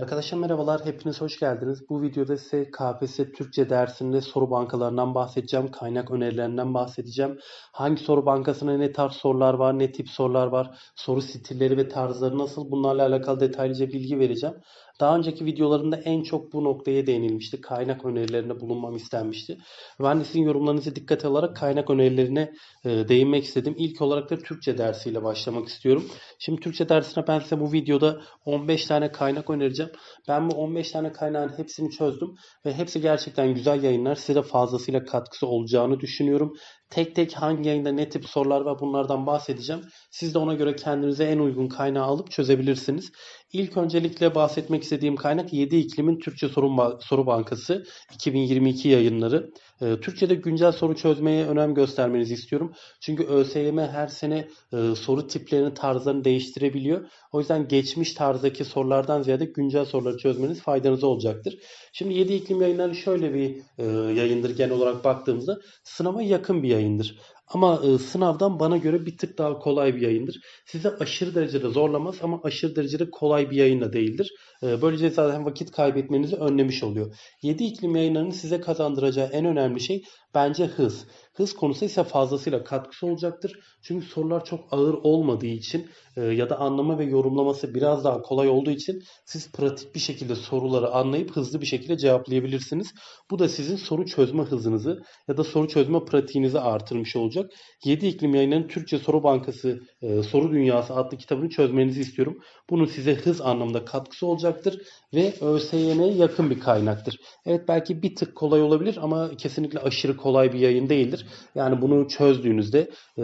Arkadaşlar merhabalar, hepiniz hoş geldiniz. Bu videoda size KPSS Türkçe dersinde soru bankalarından bahsedeceğim, kaynak önerilerinden bahsedeceğim. Hangi soru bankasına ne tarz sorular var, ne tip sorular var, soru stilleri ve tarzları nasıl bunlarla alakalı detaylıca bilgi vereceğim. Daha önceki videolarımda en çok bu noktaya değinilmişti. Kaynak önerilerinde bulunmam istenmişti. Ben de sizin yorumlarınızı dikkate alarak kaynak önerilerine e, değinmek istedim. İlk olarak da Türkçe dersiyle başlamak istiyorum. Şimdi Türkçe dersine ben size bu videoda 15 tane kaynak önereceğim. Ben bu 15 tane kaynağın hepsini çözdüm ve hepsi gerçekten güzel yayınlar. Size de fazlasıyla katkısı olacağını düşünüyorum. Tek tek hangi yayında ne tip sorular var bunlardan bahsedeceğim. Siz de ona göre kendinize en uygun kaynağı alıp çözebilirsiniz. İlk öncelikle bahsetmek istediğim kaynak 7 iklimin Türkçe Soru, Bankası 2022 yayınları. Ee, Türkçe'de güncel soru çözmeye önem göstermenizi istiyorum. Çünkü ÖSYM her sene e, soru tiplerini, tarzlarını değiştirebiliyor. O yüzden geçmiş tarzdaki sorulardan ziyade güncel soruları çözmeniz faydanıza olacaktır. Şimdi 7 iklim yayınları şöyle bir e, yayındır genel olarak baktığımızda. Sınava yakın bir yayındır. Ama e, sınavdan bana göre bir tık daha kolay bir yayındır. Size aşırı derecede zorlamaz ama aşırı derecede kolay bir yayın da değildir. E, böylece zaten vakit kaybetmenizi önlemiş oluyor. 7 iklim yayınlarının size kazandıracağı en önemli şey bence hız. Hız konusu ise fazlasıyla katkısı olacaktır. Çünkü sorular çok ağır olmadığı için e, ya da anlama ve yorumlaması biraz daha kolay olduğu için siz pratik bir şekilde soruları anlayıp hızlı bir şekilde cevaplayabilirsiniz. Bu da sizin soru çözme hızınızı ya da soru çözme pratiğinizi artırmış olacak. 7 iklim yayınlarının Türkçe Soru Bankası e, Soru Dünyası adlı kitabını çözmenizi istiyorum. Bunun size hız anlamında katkısı olacaktır ve ÖSYM'ye yakın bir kaynaktır. Evet belki bir tık kolay olabilir ama kesinlikle aşırı kolay bir yayın değildir. Yani bunu çözdüğünüzde e,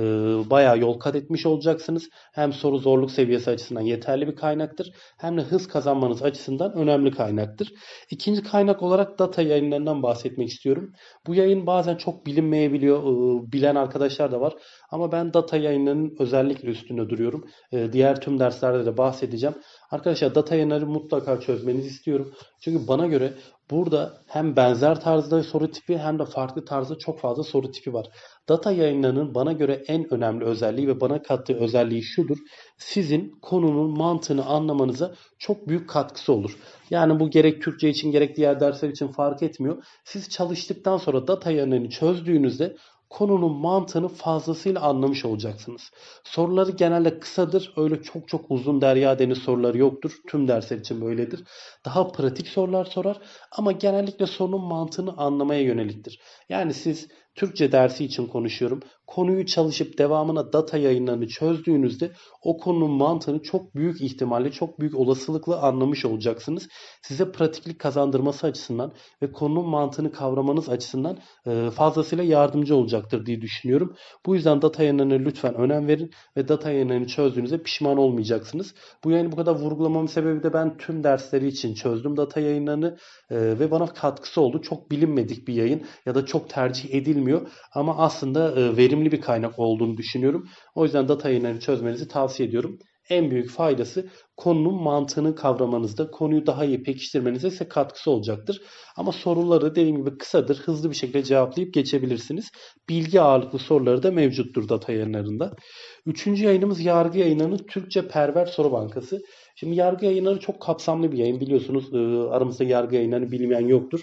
bayağı yol kat etmiş olacaksınız. Hem soru zorluk seviyesi açısından yeterli bir kaynaktır. Hem de hız kazanmanız açısından önemli kaynaktır. İkinci kaynak olarak data yayınlarından bahsetmek istiyorum. Bu yayın bazen çok bilinmeyebiliyor. E, bilen arkadaşlar da var. Ama ben data yayınlarının özellikle üstünde duruyorum. E, diğer tüm derslerde de bahsedeceğim. Arkadaşlar data yayınları mutlaka çözmenizi istiyorum. Çünkü bana göre burada hem benzer tarzda soru tipi hem de farklı tarzda çok fazla soru tipi var. Data yayınlarının bana göre en önemli özelliği ve bana kattığı özelliği şudur. Sizin konunun mantığını anlamanıza çok büyük katkısı olur. Yani bu gerek Türkçe için gerek diğer dersler için fark etmiyor. Siz çalıştıktan sonra data yayınlarını çözdüğünüzde konunun mantığını fazlasıyla anlamış olacaksınız. Soruları genelde kısadır. Öyle çok çok uzun derya deniz soruları yoktur. Tüm dersler için böyledir. Daha pratik sorular sorar ama genellikle sorunun mantığını anlamaya yöneliktir. Yani siz Türkçe dersi için konuşuyorum. Konuyu çalışıp devamına data yayınlarını çözdüğünüzde o konunun mantığını çok büyük ihtimalle, çok büyük olasılıkla anlamış olacaksınız. Size pratiklik kazandırması açısından ve konunun mantığını kavramanız açısından e, fazlasıyla yardımcı olacaktır diye düşünüyorum. Bu yüzden data yayınlarına lütfen önem verin ve data yayınlarını çözdüğünüzde pişman olmayacaksınız. Bu yayını bu kadar vurgulamamın sebebi de ben tüm dersleri için çözdüm data yayınlarını e, ve bana katkısı oldu. Çok bilinmedik bir yayın ya da çok tercih edilmiyor ama aslında e, verimli bir kaynak olduğunu düşünüyorum. O yüzden data yayınlarını çözmenizi tavsiye ediyorum. En büyük faydası konunun mantığını kavramanızda, konuyu daha iyi pekiştirmenize ise katkısı olacaktır. Ama soruları dediğim gibi kısadır, hızlı bir şekilde cevaplayıp geçebilirsiniz. Bilgi ağırlıklı soruları da mevcuttur data yayınlarında. Üçüncü yayınımız yargı yayınlarının Türkçe Perver Soru Bankası. Şimdi yargı yayınları çok kapsamlı bir yayın. Biliyorsunuz aramızda yargı yayınlarını bilmeyen yoktur.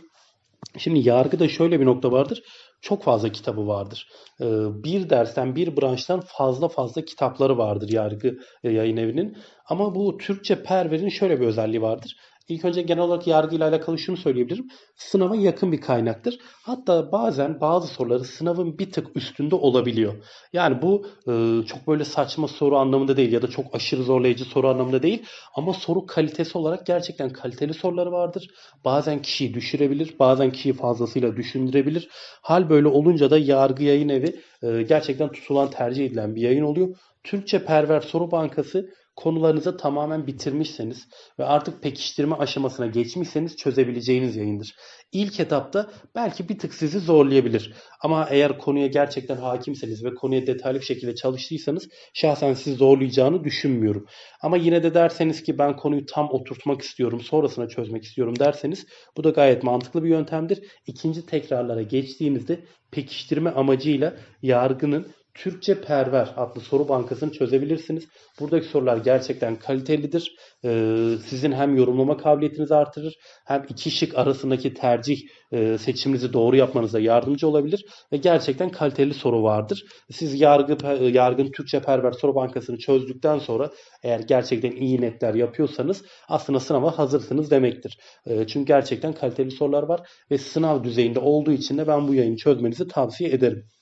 Şimdi yargıda şöyle bir nokta vardır. Çok fazla kitabı vardır. E, bir dersten, bir branştan fazla fazla kitapları vardır yargı e, yayın evinin. Ama bu Türkçe Perver'in şöyle bir özelliği vardır. İlk önce genel olarak yargıyla alakalı şunu söyleyebilirim. Sınava yakın bir kaynaktır. Hatta bazen bazı soruları sınavın bir tık üstünde olabiliyor. Yani bu e, çok böyle saçma soru anlamında değil ya da çok aşırı zorlayıcı soru anlamında değil. Ama soru kalitesi olarak gerçekten kaliteli soruları vardır. Bazen kişiyi düşürebilir, bazen kişiyi fazlasıyla düşündürebilir. Hal böyle olunca da yargı yayın evi e, gerçekten tutulan tercih edilen bir yayın oluyor. Türkçe Perver Soru Bankası konularınızı tamamen bitirmişseniz ve artık pekiştirme aşamasına geçmişseniz çözebileceğiniz yayındır. İlk etapta belki bir tık sizi zorlayabilir. Ama eğer konuya gerçekten hakimseniz ve konuya detaylı bir şekilde çalıştıysanız şahsen sizi zorlayacağını düşünmüyorum. Ama yine de derseniz ki ben konuyu tam oturtmak istiyorum, sonrasına çözmek istiyorum derseniz bu da gayet mantıklı bir yöntemdir. İkinci tekrarlara geçtiğinizde pekiştirme amacıyla yargının Türkçe Perver adlı soru bankasını çözebilirsiniz. Buradaki sorular gerçekten kalitelidir. Ee, sizin hem yorumlama kabiliyetinizi artırır hem iki şık arasındaki tercih e, seçiminizi doğru yapmanıza yardımcı olabilir ve gerçekten kaliteli soru vardır. Siz yargı yargın Türkçe Perver soru bankasını çözdükten sonra eğer gerçekten iyi netler yapıyorsanız aslında sınava hazırsınız demektir. E, çünkü gerçekten kaliteli sorular var ve sınav düzeyinde olduğu için de ben bu yayını çözmenizi tavsiye ederim.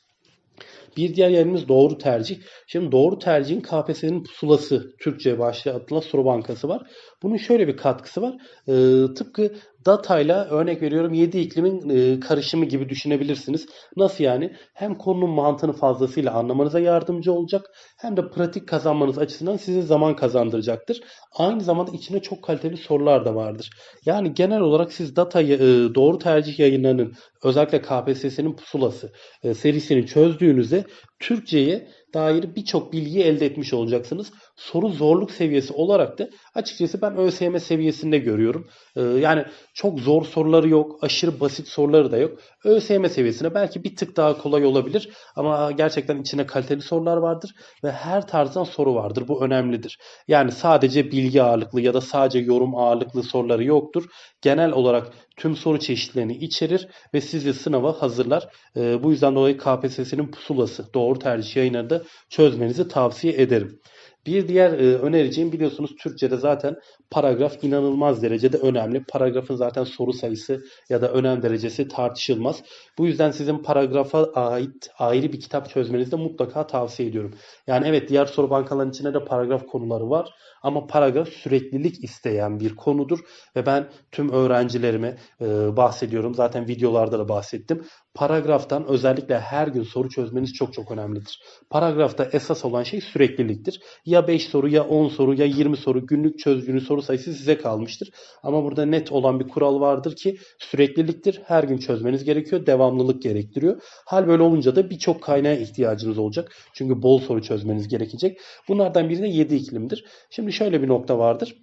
Bir diğer yerimiz doğru tercih. Şimdi doğru tercihin KPSS'nin pusulası Türkçe başlığı adlı soru bankası var. Bunun şöyle bir katkısı var. Ee, tıpkı datayla örnek veriyorum 7 iklimin e, karışımı gibi düşünebilirsiniz. Nasıl yani? Hem konunun mantığını fazlasıyla anlamanıza yardımcı olacak hem de pratik kazanmanız açısından size zaman kazandıracaktır. Aynı zamanda içine çok kaliteli sorular da vardır. Yani genel olarak siz datayı e, doğru tercih yayınlarının özellikle KPSS'nin pusulası e, serisini çözdüğünüzde Türkçe'ye dair birçok bilgiyi elde etmiş olacaksınız. Soru zorluk seviyesi olarak da açıkçası ben ÖSYM seviyesinde görüyorum. Ee, yani çok zor soruları yok, aşırı basit soruları da yok. ÖSYM seviyesine belki bir tık daha kolay olabilir ama gerçekten içinde kaliteli sorular vardır ve her tarzdan soru vardır. Bu önemlidir. Yani sadece bilgi ağırlıklı ya da sadece yorum ağırlıklı soruları yoktur. Genel olarak tüm soru çeşitlerini içerir ve sizi sınava hazırlar. Ee, bu yüzden dolayı KPSS'nin pusulası doğru tercih yayınlarını da çözmenizi tavsiye ederim. Bir diğer e, önereceğim biliyorsunuz Türkçe'de zaten paragraf inanılmaz derecede önemli. Paragrafın zaten soru sayısı ya da önem derecesi tartışılmaz. Bu yüzden sizin paragrafa ait ayrı bir kitap çözmenizi de mutlaka tavsiye ediyorum. Yani evet diğer soru bankalarının içinde de paragraf konuları var. Ama paragraf süreklilik isteyen bir konudur ve ben tüm öğrencilerime e, bahsediyorum. Zaten videolarda da bahsettim. Paragraftan özellikle her gün soru çözmeniz çok çok önemlidir. Paragrafta esas olan şey sürekliliktir. Ya 5 soru ya 10 soru ya 20 soru günlük çözdüğünüz soru sayısı size kalmıştır. Ama burada net olan bir kural vardır ki sürekliliktir. Her gün çözmeniz gerekiyor. Devamlılık gerektiriyor. Hal böyle olunca da birçok kaynağa ihtiyacınız olacak. Çünkü bol soru çözmeniz gerekecek. Bunlardan biri de 7 iklimdir. Şimdi şöyle bir nokta vardır.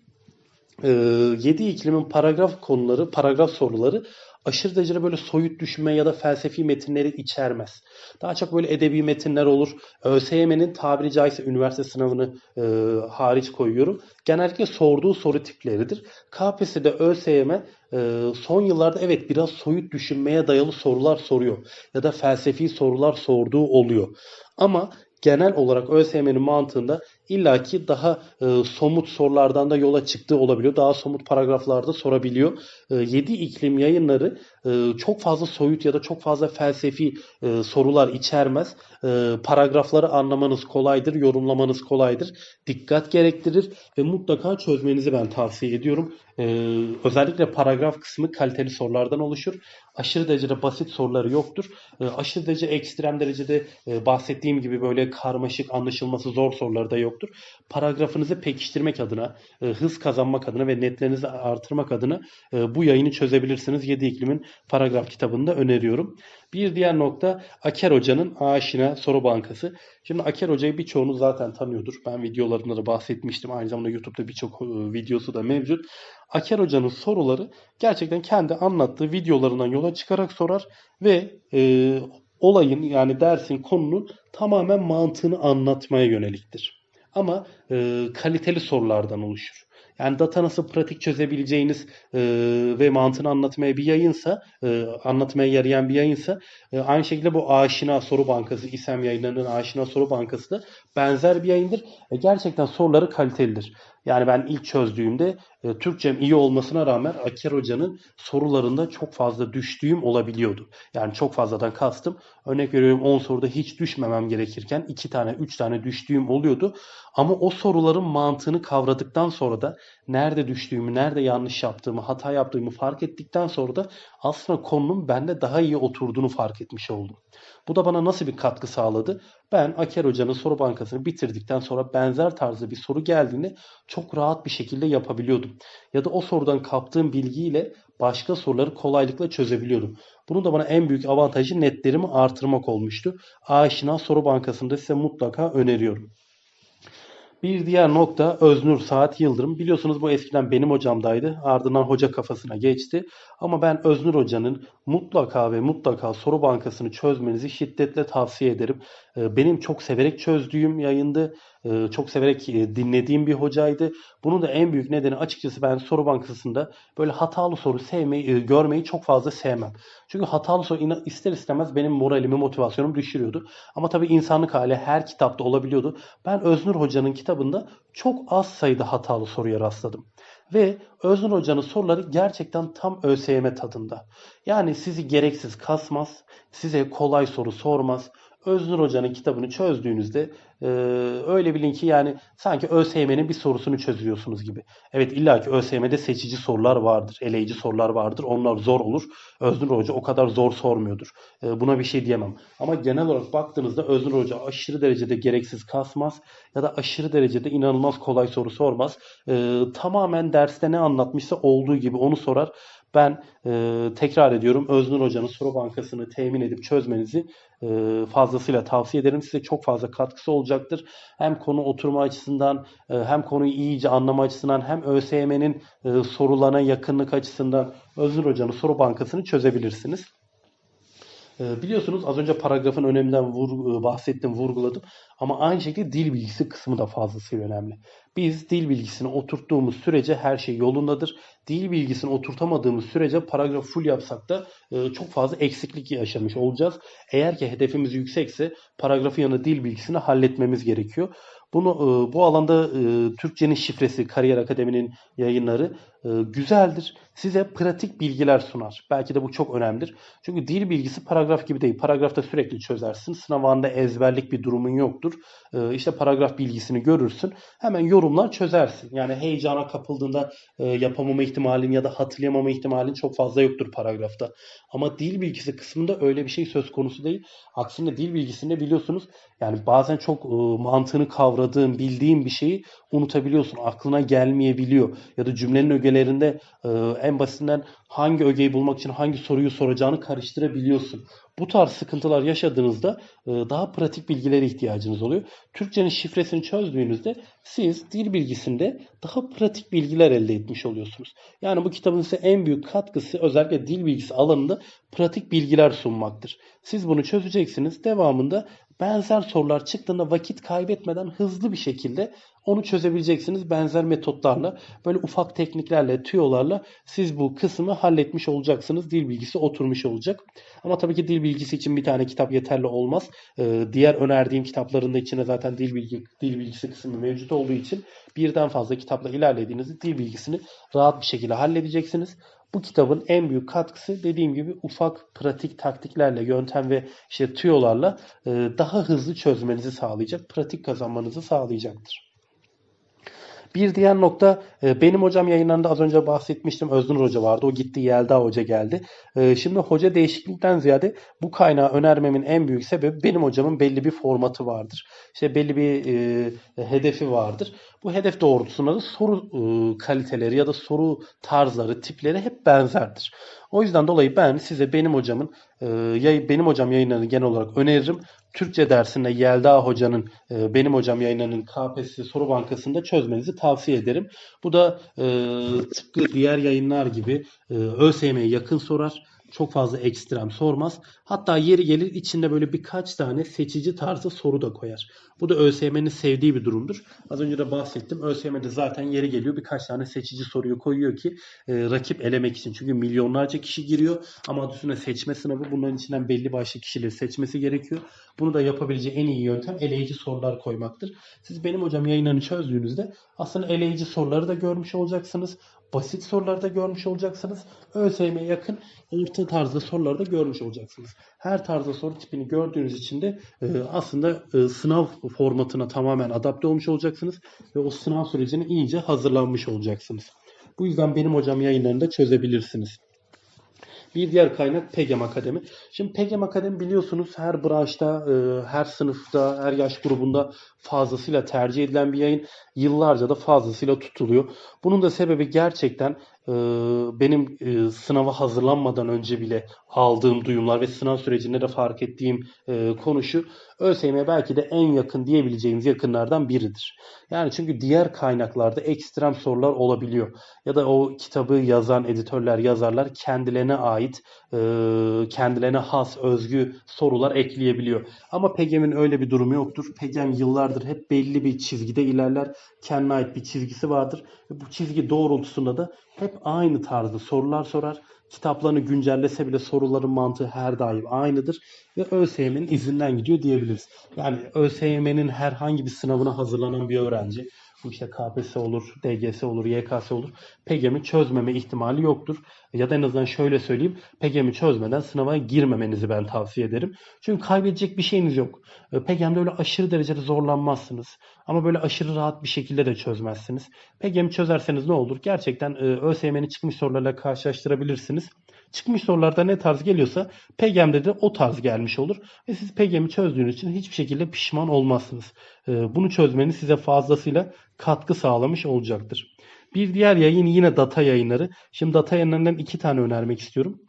7 iklimin paragraf konuları, paragraf soruları aşırı derecede böyle soyut düşünme ya da felsefi metinleri içermez. Daha çok böyle edebi metinler olur. ÖSYM'nin tabiri caizse üniversite sınavını e, hariç koyuyorum. Genellikle sorduğu soru tipleridir. KPSS'de ÖSYM e, son yıllarda evet biraz soyut düşünmeye dayalı sorular soruyor. Ya da felsefi sorular sorduğu oluyor. Ama genel olarak ÖSYM'nin mantığında illaki daha e, somut sorulardan da yola çıktığı olabiliyor. Daha somut paragraflarda sorabiliyor. E, 7 iklim yayınları e, çok fazla soyut ya da çok fazla felsefi e, sorular içermez. E, paragrafları anlamanız kolaydır, yorumlamanız kolaydır. Dikkat gerektirir ve mutlaka çözmenizi ben tavsiye ediyorum. E, özellikle paragraf kısmı kaliteli sorulardan oluşur. Aşırı derecede basit soruları yoktur. E, aşırı derece ekstrem derecede e, bahsettiğim gibi böyle karmaşık, anlaşılması zor soruları da yoktur yoktur. Paragrafınızı pekiştirmek adına, e, hız kazanmak adına ve netlerinizi artırmak adına e, bu yayını çözebilirsiniz. 7 iklimin paragraf kitabını da öneriyorum. Bir diğer nokta Aker Hoca'nın Aşina Soru Bankası. Şimdi Aker Hoca'yı birçoğunuz zaten tanıyordur. Ben videolarında da bahsetmiştim. Aynı zamanda YouTube'da birçok e, videosu da mevcut. Aker Hoca'nın soruları gerçekten kendi anlattığı videolarından yola çıkarak sorar ve e, olayın yani dersin konunun tamamen mantığını anlatmaya yöneliktir ama e, kaliteli sorulardan oluşur. Yani data nasıl pratik çözebileceğiniz e, ve mantığını anlatmaya bir yayınsa, e, anlatmaya yarayan bir yayınsa e, aynı şekilde bu Aşina Soru Bankası, İSEM yayınlarının Aşina Soru Bankası da benzer bir yayındır. E, gerçekten soruları kalitelidir. Yani ben ilk çözdüğümde e, Türkçem iyi olmasına rağmen Aker Hoca'nın sorularında çok fazla düştüğüm olabiliyordu. Yani çok fazladan kastım. Örnek veriyorum 10 soruda hiç düşmemem gerekirken 2 tane 3 tane düştüğüm oluyordu. Ama o soruların mantığını kavradıktan sonra da nerede düştüğümü, nerede yanlış yaptığımı, hata yaptığımı fark ettikten sonra da aslında konunun bende daha iyi oturduğunu fark etmiş oldum. Bu da bana nasıl bir katkı sağladı? Ben Aker Hoca'nın soru bankasını bitirdikten sonra benzer tarzda bir soru geldiğinde çok rahat bir şekilde yapabiliyordum. Ya da o sorudan kaptığım bilgiyle başka soruları kolaylıkla çözebiliyordum. Bunun da bana en büyük avantajı netlerimi artırmak olmuştu. Aşina Soru Bankası'nda size mutlaka öneriyorum. Bir diğer nokta Öznur Saat Yıldırım. Biliyorsunuz bu eskiden benim hocamdaydı. Ardından hoca kafasına geçti. Ama ben Öznur Hoca'nın mutlaka ve mutlaka soru bankasını çözmenizi şiddetle tavsiye ederim. E, benim çok severek çözdüğüm yayındı. E, çok severek e, dinlediğim bir hocaydı. Bunun da en büyük nedeni açıkçası ben soru bankasında böyle hatalı soru sevmeyi, e, görmeyi çok fazla sevmem. Çünkü hatalı soru ister istemez benim moralimi, motivasyonumu düşürüyordu. Ama tabii insanlık hali her kitapta olabiliyordu. Ben Öznur Hoca'nın kitabında çok az sayıda hatalı soruya rastladım. Ve Öznur Hoca'nın soruları gerçekten tam ÖSYM tadında. Yani sizi gereksiz kasmaz, size kolay soru sormaz. Öznur Hoca'nın kitabını çözdüğünüzde e, öyle bilin ki yani sanki ÖSYM'nin bir sorusunu çözüyorsunuz gibi. Evet illa ki ÖSYM'de seçici sorular vardır, eleyici sorular vardır. Onlar zor olur. Öznur Hoca o kadar zor sormuyordur. E, buna bir şey diyemem. Ama genel olarak baktığınızda Öznur Hoca aşırı derecede gereksiz kasmaz ya da aşırı derecede inanılmaz kolay soru sormaz. E, tamamen derste ne anlatmışsa olduğu gibi onu sorar. Ben e, tekrar ediyorum Öznur Hoca'nın soru bankasını temin edip çözmenizi e, fazlasıyla tavsiye ederim. Size çok fazla katkısı olacaktır. Hem konu oturma açısından e, hem konuyu iyice anlama açısından hem ÖSYM'nin e, sorularına yakınlık açısından Öznur Hoca'nın soru bankasını çözebilirsiniz. E, Biliyorsunuz az önce paragrafın öneminden vur, e, bahsettim, vurguladım. Ama aynı şekilde dil bilgisi kısmı da fazlasıyla önemli. Biz dil bilgisini oturttuğumuz sürece her şey yolundadır. Dil bilgisini oturtamadığımız sürece paragraf full yapsak da e, çok fazla eksiklik yaşamış olacağız. Eğer ki hedefimiz yüksekse paragrafın yanında dil bilgisini halletmemiz gerekiyor. Bunu e, bu alanda Türkçenin şifresi Kariyer Akademi'nin yayınları güzeldir. Size pratik bilgiler sunar. Belki de bu çok önemlidir. Çünkü dil bilgisi paragraf gibi değil. Paragrafta sürekli çözersin. Sınav anında ezberlik bir durumun yoktur. E, işte paragraf bilgisini görürsün. Hemen yorumlar çözersin. Yani heyecana kapıldığında e, yapamama ihtimalin ya da hatırlayamama ihtimalin çok fazla yoktur paragrafta. Ama dil bilgisi kısmında öyle bir şey söz konusu değil. Aksine dil bilgisinde biliyorsunuz yani bazen çok e, mantığını kavradığın, bildiğin bir şeyi unutabiliyorsun. Aklına gelmeyebiliyor. Ya da cümlenin ögelerinde e, en basitinden hangi ögeyi bulmak için hangi soruyu soracağını karıştırabiliyorsun. Bu tarz sıkıntılar yaşadığınızda e, daha pratik bilgilere ihtiyacınız oluyor. Türkçenin şifresini çözdüğünüzde siz dil bilgisinde daha pratik bilgiler elde etmiş oluyorsunuz. Yani bu kitabın size en büyük katkısı özellikle dil bilgisi alanında pratik bilgiler sunmaktır. Siz bunu çözeceksiniz. Devamında benzer sorular çıktığında vakit kaybetmeden hızlı bir şekilde onu çözebileceksiniz benzer metotlarla. Böyle ufak tekniklerle, tüyolarla siz bu kısmı halletmiş olacaksınız. Dil bilgisi oturmuş olacak. Ama tabii ki dil bilgisi için bir tane kitap yeterli olmaz. Ee, diğer önerdiğim kitapların da içine zaten dil bilgi dil bilgisi kısmı mevcut olduğu için birden fazla kitapla ilerlediğinizde dil bilgisini rahat bir şekilde halledeceksiniz. Bu kitabın en büyük katkısı dediğim gibi ufak pratik taktiklerle, yöntem ve işte tüyolarla e, daha hızlı çözmenizi sağlayacak, pratik kazanmanızı sağlayacaktır. Bir diğer nokta e, benim hocam yayınlarında az önce bahsetmiştim. Öznur Hoca vardı. O gitti Yelda Hoca geldi. E, Şimdi hoca değişiklikten ziyade bu kaynağı önermemin en büyük sebebi benim hocamın belli bir formatı vardır. İşte belli bir e, hedefi vardır. Bu hedef doğrultusunda da soru kaliteleri ya da soru tarzları, tipleri hep benzerdir. O yüzden dolayı ben size benim hocamın benim hocam yayınlarını genel olarak öneririm. Türkçe dersinde Yelda Hoca'nın e, benim hocam yayınlarının KPSS soru bankasında çözmenizi tavsiye ederim. Bu da e, tıpkı diğer yayınlar gibi e, ÖSYM'ye yakın sorar. Çok fazla ekstrem sormaz. Hatta yeri gelir içinde böyle birkaç tane seçici tarzı soru da koyar. Bu da ÖSYM'nin sevdiği bir durumdur. Az önce de bahsettim. ÖSYM'de zaten yeri geliyor birkaç tane seçici soruyu koyuyor ki e, rakip elemek için. Çünkü milyonlarca kişi giriyor ama adı üstünde seçme sınavı. Bunların içinden belli başlı kişileri seçmesi gerekiyor. Bunu da yapabileceği en iyi yöntem eleyici sorular koymaktır. Siz benim hocam yayınlarını çözdüğünüzde aslında eleyici soruları da görmüş olacaksınız. Basit soruları da görmüş olacaksınız. ÖSYM'ye yakın orta tarzda soruları da görmüş olacaksınız. Her tarzda soru tipini gördüğünüz için de e, aslında e, sınav formatına tamamen adapte olmuş olacaksınız ve o sınav sürecine iyice hazırlanmış olacaksınız. Bu yüzden benim hocam yayınlarını da çözebilirsiniz. Bir diğer kaynak PEGEM Akademi. Şimdi PEGEM Akademi biliyorsunuz her branşta, e, her sınıfta, her yaş grubunda fazlasıyla tercih edilen bir yayın. Yıllarca da fazlasıyla tutuluyor. Bunun da sebebi gerçekten benim e, sınava hazırlanmadan önce bile aldığım duyumlar ve sınav sürecinde de fark ettiğim e, konu şu. ÖSYM belki de en yakın diyebileceğimiz yakınlardan biridir. Yani çünkü diğer kaynaklarda ekstrem sorular olabiliyor. Ya da o kitabı yazan editörler, yazarlar kendilerine ait, e, kendilerine has, özgü sorular ekleyebiliyor. Ama PEGEM'in öyle bir durumu yoktur. PEGEM yıllardır hep belli bir çizgide ilerler. Kendine ait bir çizgisi vardır. Bu çizgi doğrultusunda da hep aynı tarzda sorular sorar. Kitaplarını güncellese bile soruların mantığı her daim aynıdır. Ve ÖSYM'nin izinden gidiyor diyebiliriz. Yani ÖSYM'nin herhangi bir sınavına hazırlanan bir öğrenci bu işte KPSS olur, DGS olur, YKS olur. PEGEM'i çözmeme ihtimali yoktur. Ya da en azından şöyle söyleyeyim. PEGEM'i çözmeden sınava girmemenizi ben tavsiye ederim. Çünkü kaybedecek bir şeyiniz yok. E, PEGEM'de öyle aşırı derecede zorlanmazsınız. Ama böyle aşırı rahat bir şekilde de çözmezsiniz. PEGEM'i çözerseniz ne olur? Gerçekten e, ÖSYM'nin çıkmış sorularla karşılaştırabilirsiniz. Çıkmış sorularda ne tarz geliyorsa PEGEM'de de o tarz gelmiş olur. Ve siz PEGEM'i çözdüğünüz için hiçbir şekilde pişman olmazsınız. E, bunu çözmeniz size fazlasıyla katkı sağlamış olacaktır. Bir diğer yayın yine data yayınları. Şimdi data yayınlarından iki tane önermek istiyorum.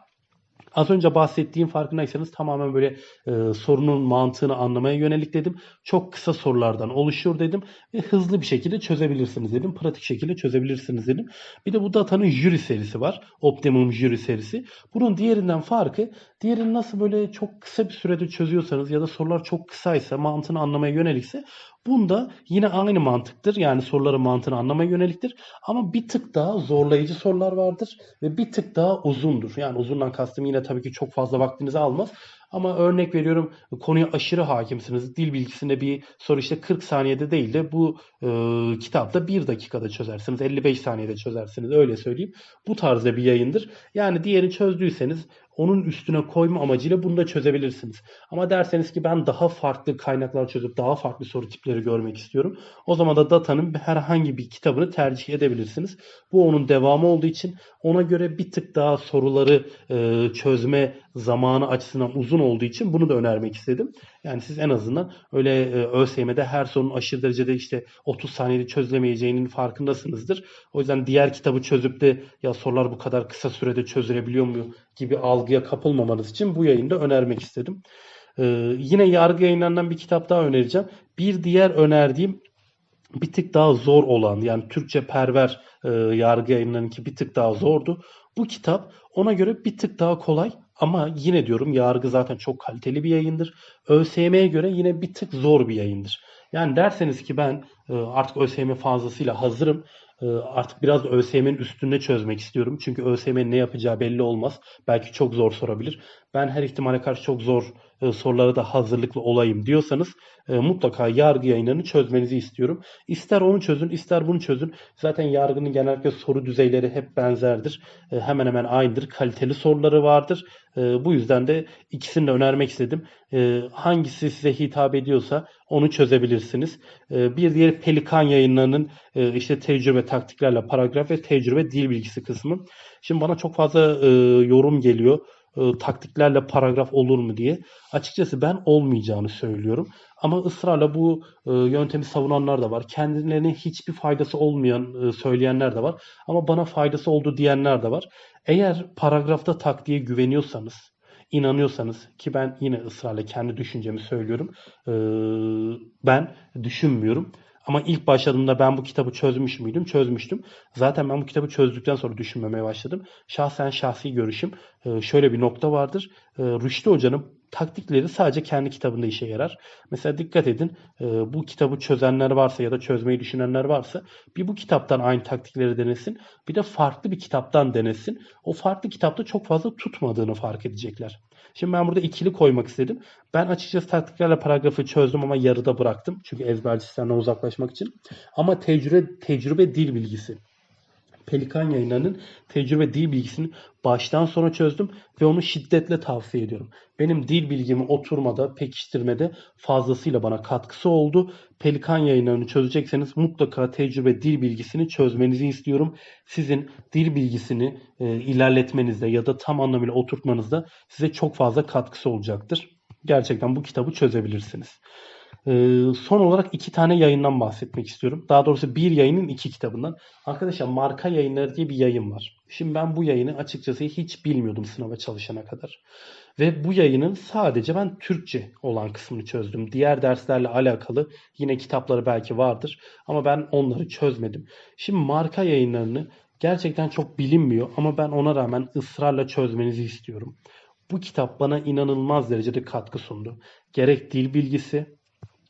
Az önce bahsettiğim farkındaysanız tamamen böyle e, sorunun mantığını anlamaya yönelik dedim. Çok kısa sorulardan oluşuyor dedim ve hızlı bir şekilde çözebilirsiniz dedim. Pratik şekilde çözebilirsiniz dedim. Bir de bu datanın jüri serisi var. Optimum jüri serisi. Bunun diğerinden farkı diğerini nasıl böyle çok kısa bir sürede çözüyorsanız ya da sorular çok kısaysa mantığını anlamaya yönelikse Bunda yine aynı mantıktır. Yani soruların mantığını anlamaya yöneliktir. Ama bir tık daha zorlayıcı sorular vardır ve bir tık daha uzundur. Yani uzundan kastım yine tabii ki çok fazla vaktinizi almaz. Ama örnek veriyorum konuya aşırı hakimsiniz. Dil bilgisinde bir soru işte 40 saniyede değil de bu e, kitapta 1 dakikada çözersiniz. 55 saniyede çözersiniz öyle söyleyeyim. Bu tarzda bir yayındır. Yani diğeri çözdüyseniz onun üstüne koyma amacıyla bunu da çözebilirsiniz. Ama derseniz ki ben daha farklı kaynaklar çözüp daha farklı soru tipleri görmek istiyorum. O zaman da datanın herhangi bir kitabını tercih edebilirsiniz. Bu onun devamı olduğu için ona göre bir tık daha soruları e, çözme zamanı açısından uzun olduğu için bunu da önermek istedim. Yani siz en azından öyle e, ÖSYM'de her sorunun aşırı derecede işte 30 saniyede çözülemeyeceğinin farkındasınızdır. O yüzden diğer kitabı çözüp de ya sorular bu kadar kısa sürede çözülebiliyor mu gibi algıya kapılmamanız için bu yayında önermek istedim. Ee, yine yargı yayınlarından bir kitap daha önereceğim. Bir diğer önerdiğim bir tık daha zor olan yani Türkçe perver e, yargı yayınlarınki bir tık daha zordu. Bu kitap ona göre bir tık daha kolay ama yine diyorum yargı zaten çok kaliteli bir yayındır. ÖSYM'ye göre yine bir tık zor bir yayındır. Yani derseniz ki ben artık ÖSYM fazlasıyla hazırım. E, artık biraz ÖSYM'nin üstünde çözmek istiyorum. Çünkü ÖSYM'nin ne yapacağı belli olmaz. Belki çok zor sorabilir. Ben her ihtimale karşı çok zor e, sorulara da hazırlıklı olayım diyorsanız e, mutlaka yargı yayınlarını çözmenizi istiyorum. İster onu çözün ister bunu çözün. Zaten yargının genellikle soru düzeyleri hep benzerdir. E, hemen hemen aynıdır. Kaliteli soruları vardır. Bu yüzden de ikisini de önermek istedim. Hangisi size hitap ediyorsa onu çözebilirsiniz. E, bir diğeri Pelikan yayınlarının e, işte tecrübe taktiklerle paragraf ve tecrübe dil bilgisi kısmı. Şimdi bana çok fazla e, yorum geliyor e, taktiklerle paragraf olur mu diye. Açıkçası ben olmayacağını söylüyorum. Ama ısrarla bu yöntemi savunanlar da var. Kendilerine hiçbir faydası olmayan söyleyenler de var. Ama bana faydası oldu diyenler de var. Eğer paragrafta taktiğe güveniyorsanız, inanıyorsanız ki ben yine ısrarla kendi düşüncemi söylüyorum. E, ben düşünmüyorum. Ama ilk başladığımda ben bu kitabı çözmüş müydüm? Çözmüştüm. Zaten ben bu kitabı çözdükten sonra düşünmemeye başladım. Şahsen şahsi görüşüm şöyle bir nokta vardır. Rüştü Hoca'nın taktikleri sadece kendi kitabında işe yarar. Mesela dikkat edin e, bu kitabı çözenler varsa ya da çözmeyi düşünenler varsa bir bu kitaptan aynı taktikleri denesin bir de farklı bir kitaptan denesin. O farklı kitapta çok fazla tutmadığını fark edecekler. Şimdi ben burada ikili koymak istedim. Ben açıkçası taktiklerle paragrafı çözdüm ama yarıda bıraktım. Çünkü ezberci sistemden uzaklaşmak için. Ama tecrübe, tecrübe dil bilgisi. Pelikan yayınlarının tecrübe dil bilgisini baştan sona çözdüm ve onu şiddetle tavsiye ediyorum. Benim dil bilgimi oturmada, pekiştirmede fazlasıyla bana katkısı oldu. Pelikan yayınlarını çözecekseniz mutlaka tecrübe dil bilgisini çözmenizi istiyorum. Sizin dil bilgisini e, ilerletmenizde ya da tam anlamıyla oturtmanızda size çok fazla katkısı olacaktır. Gerçekten bu kitabı çözebilirsiniz. Ee, son olarak iki tane yayından bahsetmek istiyorum. Daha doğrusu bir yayının iki kitabından. Arkadaşlar Marka Yayınları diye bir yayın var. Şimdi ben bu yayını açıkçası hiç bilmiyordum sınava çalışana kadar. Ve bu yayının sadece ben Türkçe olan kısmını çözdüm. Diğer derslerle alakalı yine kitapları belki vardır ama ben onları çözmedim. Şimdi marka yayınlarını gerçekten çok bilinmiyor ama ben ona rağmen ısrarla çözmenizi istiyorum. Bu kitap bana inanılmaz derecede katkı sundu. Gerek dil bilgisi,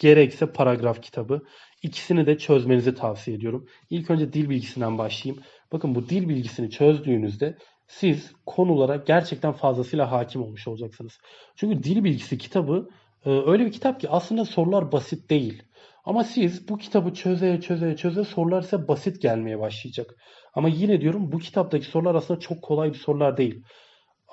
gerekse paragraf kitabı. İkisini de çözmenizi tavsiye ediyorum. İlk önce dil bilgisinden başlayayım. Bakın bu dil bilgisini çözdüğünüzde siz konulara gerçekten fazlasıyla hakim olmuş olacaksınız. Çünkü dil bilgisi kitabı e, öyle bir kitap ki aslında sorular basit değil. Ama siz bu kitabı çöze çöze çöze sorular ise basit gelmeye başlayacak. Ama yine diyorum bu kitaptaki sorular aslında çok kolay bir sorular değil.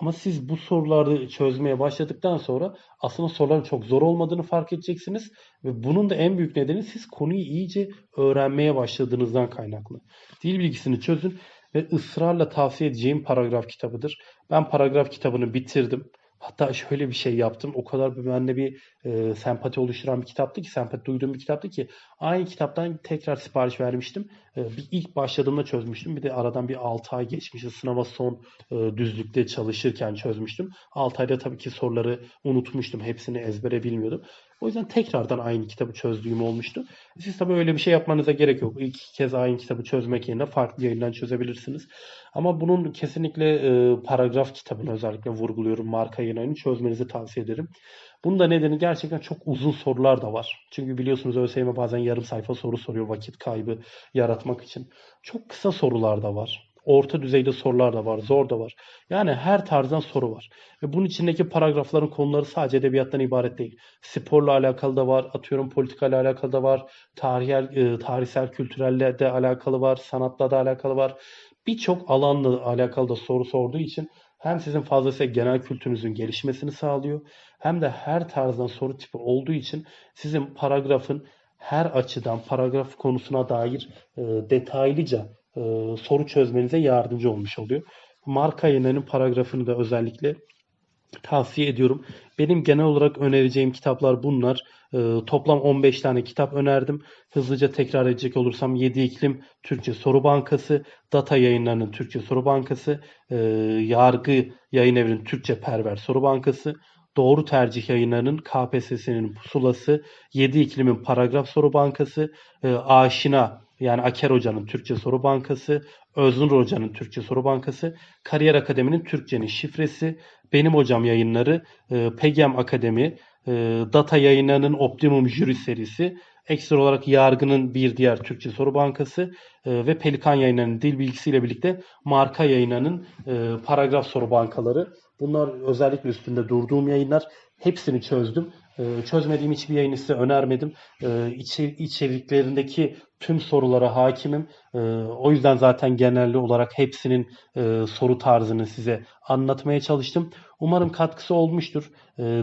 Ama siz bu soruları çözmeye başladıktan sonra aslında soruların çok zor olmadığını fark edeceksiniz. Ve bunun da en büyük nedeni siz konuyu iyice öğrenmeye başladığınızdan kaynaklı. Dil bilgisini çözün ve ısrarla tavsiye edeceğim paragraf kitabıdır. Ben paragraf kitabını bitirdim. Hatta şöyle bir şey yaptım. O kadar bende bir e, sempati oluşturan bir kitaptı ki, sempati duyduğum bir kitaptı ki aynı kitaptan tekrar sipariş vermiştim. E, bir ilk başladığımda çözmüştüm. Bir de aradan bir 6 ay geçmişti. Sınava son e, düzlükte çalışırken çözmüştüm. 6 ayda tabii ki soruları unutmuştum. Hepsini ezbere bilmiyordum. O yüzden tekrardan aynı kitabı çözdüğüm olmuştu. Siz tabii öyle bir şey yapmanıza gerek yok. İlk kez aynı kitabı çözmek yerine farklı yayından çözebilirsiniz. Ama bunun kesinlikle e, paragraf kitabını özellikle vurguluyorum. Marka yayınlarını çözmenizi tavsiye ederim. Bunun da nedeni gerçekten çok uzun sorular da var. Çünkü biliyorsunuz ÖSYM bazen yarım sayfa soru soruyor vakit kaybı yaratmak için. Çok kısa sorular da var. Orta düzeyde sorular da var, zor da var. Yani her tarzdan soru var. Ve bunun içindeki paragrafların konuları sadece edebiyattan ibaret değil. Sporla alakalı da var, atıyorum politikayla alakalı da var, tarihel, e, tarihsel, kültürelle de alakalı var, sanatla da alakalı var. Birçok alanla alakalı da soru sorduğu için hem sizin fazlasıyla genel kültürünüzün gelişmesini sağlıyor hem de her tarzdan soru tipi olduğu için sizin paragrafın her açıdan paragraf konusuna dair e, detaylıca e, soru çözmenize yardımcı olmuş oluyor. Marka yayınlarının paragrafını da özellikle tavsiye ediyorum. Benim genel olarak önereceğim kitaplar bunlar. Ee, toplam 15 tane kitap önerdim. Hızlıca tekrar edecek olursam 7 İklim Türkçe Soru Bankası, Data Yayınları'nın Türkçe Soru Bankası, e, Yargı Yayın Evi'nin Türkçe Perver Soru Bankası, Doğru Tercih Yayınları'nın KPSS'nin Pusulası, 7 İklim'in Paragraf Soru Bankası, e, Aşina yani Aker Hoca'nın Türkçe Soru Bankası, Öznur Hoca'nın Türkçe Soru Bankası, Kariyer Akademi'nin Türkçenin Şifresi, Benim Hocam Yayınları, e, Pegem Akademi, e, Data Yayınları'nın Optimum Jüri serisi, ekstra olarak Yargı'nın bir diğer Türkçe Soru Bankası e, ve Pelikan Yayınları'nın dil bilgisiyle birlikte Marka Yayınları'nın e, paragraf soru bankaları. Bunlar özellikle üstünde durduğum yayınlar. Hepsini çözdüm. E, çözmediğim hiçbir yayını size önermedim. E, içi- içeriklerindeki tüm sorulara hakimim. E, o yüzden zaten genel olarak hepsinin e, soru tarzını size anlatmaya çalıştım. Umarım katkısı olmuştur.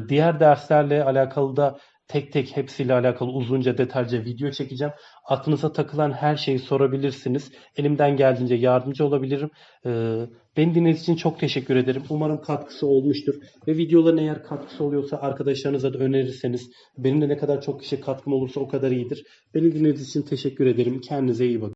Diğer derslerle alakalı da tek tek hepsiyle alakalı uzunca detaylıca video çekeceğim. Aklınıza takılan her şeyi sorabilirsiniz. Elimden geldiğince yardımcı olabilirim. Ee, beni dinlediğiniz için çok teşekkür ederim. Umarım katkısı olmuştur. Ve videoların eğer katkısı oluyorsa arkadaşlarınıza da önerirseniz benim de ne kadar çok kişi katkım olursa o kadar iyidir. Beni dinlediğiniz için teşekkür ederim. Kendinize iyi bakın.